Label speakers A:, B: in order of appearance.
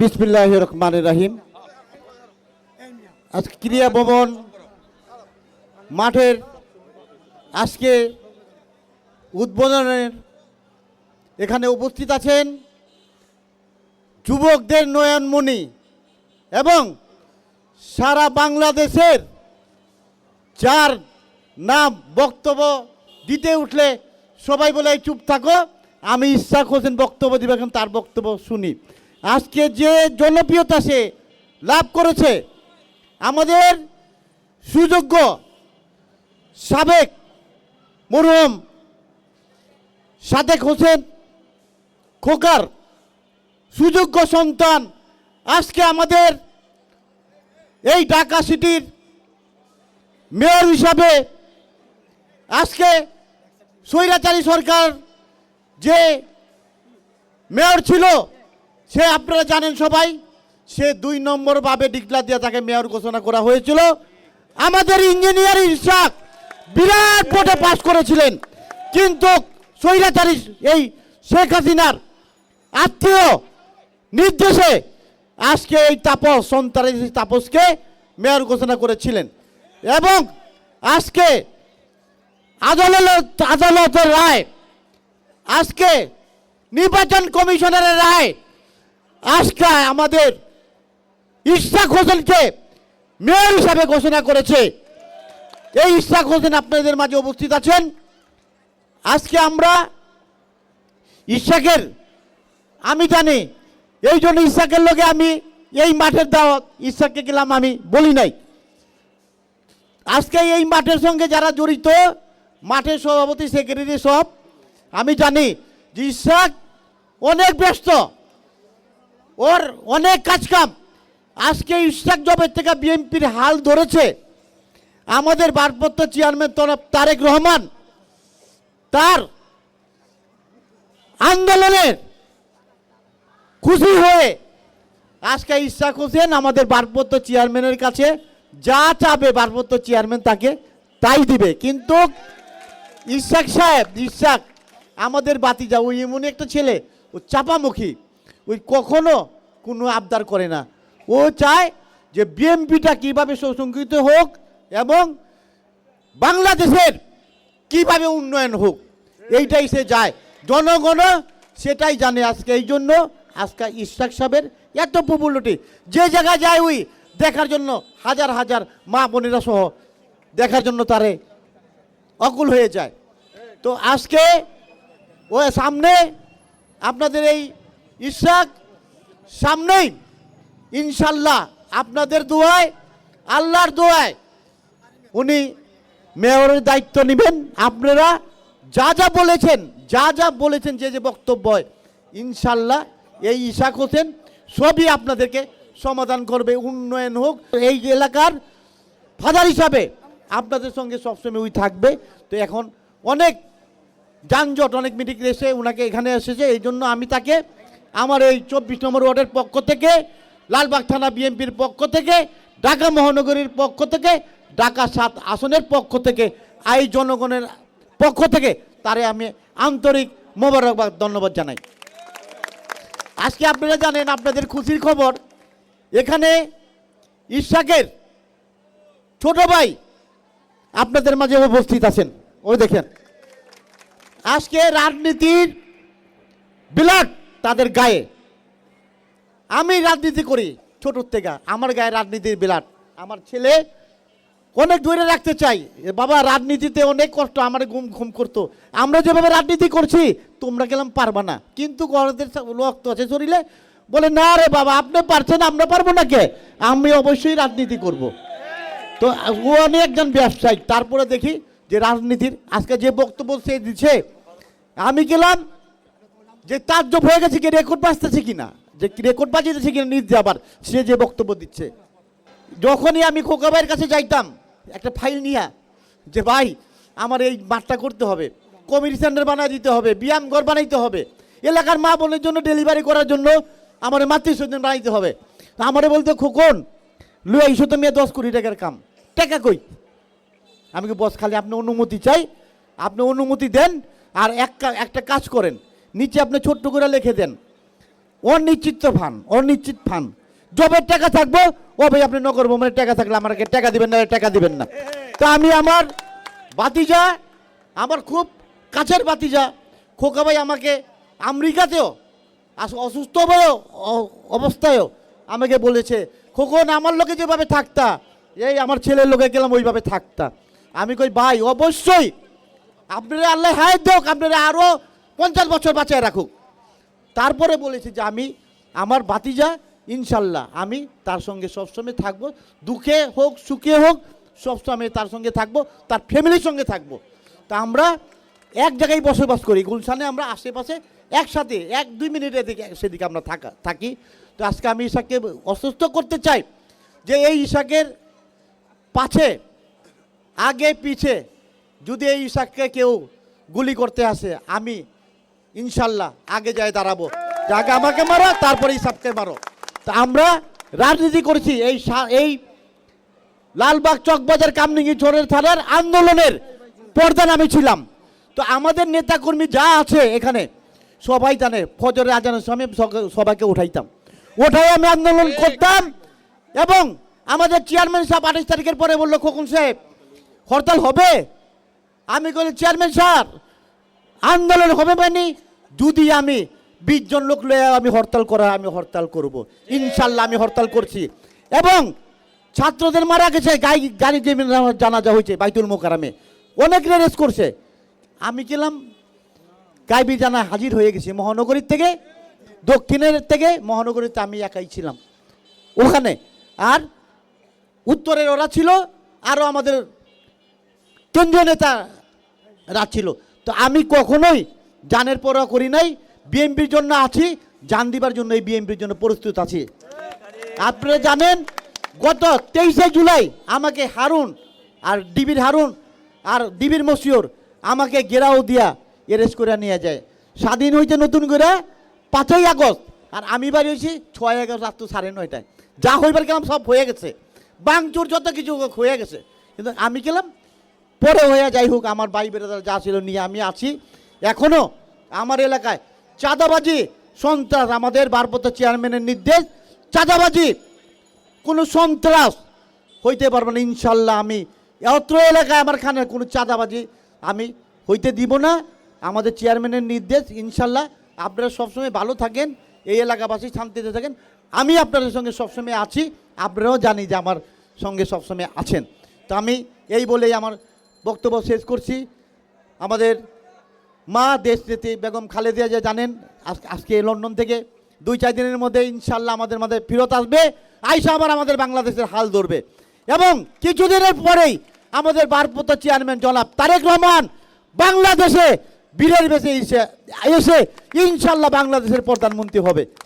A: বিসমিল্লাহ রহমান রাহিম। আজকে ক্রিয়া ভবন মাঠের আজকে উদ্বোধনের এখানে উপস্থিত আছেন যুবকদের নয়নমণি এবং সারা বাংলাদেশের যার নাম বক্তব্য দিতে উঠলে সবাই বলে চুপ থাকো, আমি ইচ্ছা হোসেন বক্তব্য দিবে তার বক্তব্য শুনি। আজকে যে জনপ্রিয়তা সে লাভ করেছে, আমাদের সুযোগ্য সাবেক মরহুম সাদেক হোসেন খোকার সুযোগ্য সন্তান আজকে আমাদের এই ঢাকা সিটির মেয়র হিসাবে আজকে স্বৈরাচারী সরকার যে মেয়র ছিল সে আপনারা জানেন সবাই, সে দুই নম্বর ভাবে ডিক্লার দিয়ে তাকে মেয়র ঘোষণা করা হয়েছিল। আমাদের ইঞ্জিনিয়ার ইশাক বিরাট ভোটে পাস করেছিলেন। কিন্তু স্বৈরাচারী এই শেখ হাসিনার আত্মীয় নির্দেশে আজকে এই তাপস সন্তানী তাপসকে মেয়র ঘোষণা করেছিলেন। এবং আজকে আদালত, আদালতের রায়, আজকে নির্বাচন কমিশনারের রায় আজকে আমাদের ইশাক হোসেনকে মেয়র হিসাবে ঘোষণা করেছে। এই ইশাক হোসেন আপনাদের মাঝে উপস্থিত আছেন। আজকে আমরা ইশাকের আমি জানি, এই জন্য ইশাকের লোকে আমি এই মাঠের দাওয়াত ইশাককে গেলাম আমি বলি নাই। আজকে এই মাঠের সঙ্গে যারা জড়িত, মাঠের সভাপতি, সেক্রেটারি সব, আমি জানি যে ইশাক অনেক ব্যস্ত। ওর অনেক কাজকাম আজকে ইশাক জবের থেকে বিএনপির হাল ধরেছে। আমাদের বারপত্র চেয়ারম্যান তরফ তারেক রহমান। তার আন্দোলনের খুশি হয়ে আজকে ইশাক হোসেন আমাদের বারপত্র চেয়ারম্যানের কাছে যা চাবে বারপত্র চেয়ারম্যান তাকে তাই দিবে। কিন্তু ইশাক সাহেব ইশাক আমাদের বাতিজা ওই এমন একটা ছেলে, ও চাপামুখী। ওই কখনো কোনো আবদার করে না। ও চায় যে বিএমপিটা কীভাবে সুসংগঠিত হোক এবং বাংলাদেশের কীভাবে উন্নয়ন হোক, এইটাই সে যায় জনগণ সেটাই জানে আজকে, এই জন্য আজকে ইশাক সাহেবের এত পপুলারিটি যে জায়গায় যায় ওই দেখার জন্য হাজার হাজার মা বোনেরা সহ দেখার জন্য তারে অকুল হয়ে যায়। তো আজকে ও সামনে আপনাদের এই ইশাক, সামনেই ইনশাল্লাহ আপনাদের দোয়ায়, আল্লাহর দোয়ায়। উনি মেয়রের দায়িত্ব নেবেন। আপনারা যা যা বলেছেন, যা যা বলেছেন, যে যে বক্তব্য ইনশাল্লাহ এই ইশাক হোসেন সবই আপনাদেরকে সমাধান করবে, উন্নয়ন হোক। এই এলাকার ফাদার হিসাবে আপনাদের সঙ্গে সবসময় ওই থাকবে। তো এখন অনেক যানজট, অনেক মিটিং এসে ওনাকে এখানে এসেছে, এই জন্য আমি তাকে আমার এই চব্বিশ নম্বর ওয়ার্ডের পক্ষ থেকে, লালবাগ থানা বিএনপির পক্ষ থেকে, ঢাকা মহানগরীর পক্ষ থেকে, ঢাকা সাত আসনের পক্ষ থেকে এই জনগণের পক্ষ থেকে তারে আমি আন্তরিক মোবারকবাদ, ধন্যবাদ জানাই। আজকে আপনারা জানেন আপনাদের খুশির খবর, এখানে ইশাকের ছোট ভাই আপনাদের মাঝে উপস্থিত আছেন। ওই দেখেন, আজকে রাজনীতির বিলাট তাদের গায়ে। আমি রাজনীতি করি ছোটোর থেকে। আমার গায়ে রাজনীতির বিলাট। আমার ছেলে অনেক দূরে রাখতে চাই। বাবা, রাজনীতিতে অনেক কষ্ট, আমার ঘুম ঘুম করতো। আমরা যেভাবে রাজনীতি করছি, তোমরা গেলাম পারবা না। কিন্তু গরদের রক্ত আছে শরীরে। বলে, না রে বাবা, আপনি পারছেন, আমরা পারব না কে? আমি অবশ্যই রাজনীতি করব। তো, ও আমি একজন ব্যবসায়িক তারপরে দেখি যে রাজনীতির, আজকে যে বক্তব্য সে দিচ্ছে, আমি গেলাম যে তার জব হয়ে গেছে কি রেকর্ড বাঁচতেছে কিনা? যে রেকর্ড বাজিয়েছে কিনা নিজে আবার? সে যে বক্তব্য দিচ্ছে। যখনই আমি খোকা ভাইয়ের কাছে যাইতাম, একটা ফাইল নিয়ে, যে ভাই, আমার এই মাঠটা করতে হবে। কমিটি সেন্টার বানিয়ে দিতে হবে, ব্যায়াম ঘর বানাইতে হবে। এলাকার মা বোনের জন্য ডেলিভারি করার জন্য আমার মাতৃ স্বজন বানাইতে হবে। আমারে বলতে, খোকন, লুয়া ইস্যু তো মেয়ে দশ কোটি টাকার কাম। টাকা কই? আমি কি বস, খালি আপনি অনুমতি চাই। আপনি অনুমতি দেন আর এক একটা কাজ করেন। নিচে আপনি ছোট্ট করে লিখে দেন, অনিশ্চিত ফান অনিশ্চিত ফান। জবের টাকা থাকব, ও ভাই আপনি নগর ভ্রমণের টাকা থাকলে আমাকে টাকা দিবেন না টাকা দিবেন না। তা আমি আমার বাতিজা আমার খুব কাছের বাতিজা খোকা ভাই আমাকে আমেরিকাতেও অসুস্থ অবস্থায়ও আমাকে বলেছে খোকন আমার লোকে যেভাবে থাকতা, এই আমার ছেলের লোকে গেলাম ওইভাবে থাকতা। আমি কই, ভাই, অবশ্যই। আপনারা আল্লাহ হায়াত দেখ আপনারা আরও পঞ্চাশ বছর বাঁচায় রাখুক। তারপরে বলেছি যে আমি, আমার বাতিজা ইনশাল্লাহ আমি তার সঙ্গে সবসময় থাকব। দুঃখে হোক, সুখে হোক, সবসময় তার সঙ্গে থাকব, তার ফ্যামিলির সঙ্গে থাকব। তা আমরা এক জায়গায় বসবাস করি, গুলশানে আমরা আশেপাশে একসাথে এক দুই মিনিটের দিকে সেদিকে আমরা থাকা, থাকি। তো আজকে আমি ঈশাকে অসুস্থ করতে চাই যে এই ঈশাকের পাছে, আগে পিছে যদি এই ঈশাককে কেউ গুলি করতে আসে, আমি ইনশাল্লাহ, আগে যায় দাঁড়াবো। আগে আমাকে মারো তারপরে ইসাবকে মারো। তা আমরা রাজনীতি করেছি, এই এই লালবাগ চকবাজার কামনিঙ্গি চোরের থানার আন্দোলনের পর্দান আমি ছিলাম। তো আমাদের নেতাকর্মী যা আছে এখানে, সবাই জানে ফজরের আজানের সময় সবাইকে উঠাইতাম। ওঠাই আমি আন্দোলন করতাম এবং আমাদের চেয়ারম্যান সাহেব আঠাশ তারিখের পরে বলল, খোকন সাহেব, হরতাল হবে? আমি বলি চেয়ারম্যান স্যার আন্দোলন হবে মানে যদি আমি বিশ জন লোক লয়ে আমি হরতাল করা, আমি হরতাল করব। ইনশাল্লাহ আমি হরতাল করছি। এবং ছাত্রদের মারা গেছে গাড়ি গাড়ি যে জানাজা হয়েছে বাইতুল মোকারামে অনেক রেস করছে। আমি গেলাম, গাইবি জানা হাজির হয়ে গেছি মহানগরীর থেকে, দক্ষিণের থেকে, মহানগরীতে আমি একাই ছিলাম। ওখানে আর উত্তরের ওরা ছিল আরও আমাদের কেন্দ্রীয় নেতারা ছিল। তো আমি কখনোই জানের পরোয়া করি নাই, বিএনপির জন্য আছি, জান দিবার জন্য এই বিএনপির জন্য প্রস্তুত আছি। আপনারা জানেন, গত তেইশে জুলাই আমাকে হারুন আর ডিবির হারুন আর ডিবির মসিওর আমাকে গেরাও দিয়া এরেস্ট করে নিয়ে যায়। স্বাধীন হইতে নতুন করে পাঁচই আগস্ট, আর আমি বাড়ি হয়েছি ছয় আগস্ট রাত্র সাড়ে নয়টায়। যা হইবার গেলাম সব হয়ে গেছে। বাংচুর যত কিছু হয়ে গেছে। কিন্তু আমি গেলাম পরে হয়ে যাই হোক, আমার ভাই বেড়াদার যা ছিল নিয়ে আমি আছি। এখনও আমার এলাকায় চাঁদাবাজি, সন্ত্রাস আমাদের ভারপ্রাপ্ত চেয়ারম্যানের নির্দেশ। চাঁদাবাজি, কোনো সন্ত্রাস হইতে পারবে না, ইনশাল্লাহ আমি। অত্র এলাকায় আমার খানে কোনো চাঁদাবাজি আমি হইতে দিব না। আমাদের চেয়ারম্যানের নির্দেশ, ইনশাল্লাহ আপনারা সবসময় ভালো থাকেন, এই এলাকাবাসী শান্তিতে থাকেন। আমি আপনাদের সঙ্গে সবসময় আছি, আপনারাও জানি যে আমার সঙ্গে সবসময় আছেন। তো আমি এই বলেই আমার বক্তব্য শেষ করছি। আমাদের মা দেশ নেত্রী বেগম খালেদিয়া যে জানেন, আজ- আজকে লন্ডন থেকে দুই, চার দিনের মধ্যে ইনশাল্লাহ আমাদের মধ্যে ফেরত আসবে। আইসা আবার আমাদের বাংলাদেশের হাল ধরবে। এবং কিছুদিনের পরেই আমাদের ভারপ্রাপ্ত চেয়ারম্যান জনাব তারেক রহমান বাংলাদেশে বীরের বেশে এসে ইনশাল্লাহ বাংলাদেশের প্রধানমন্ত্রী হবে।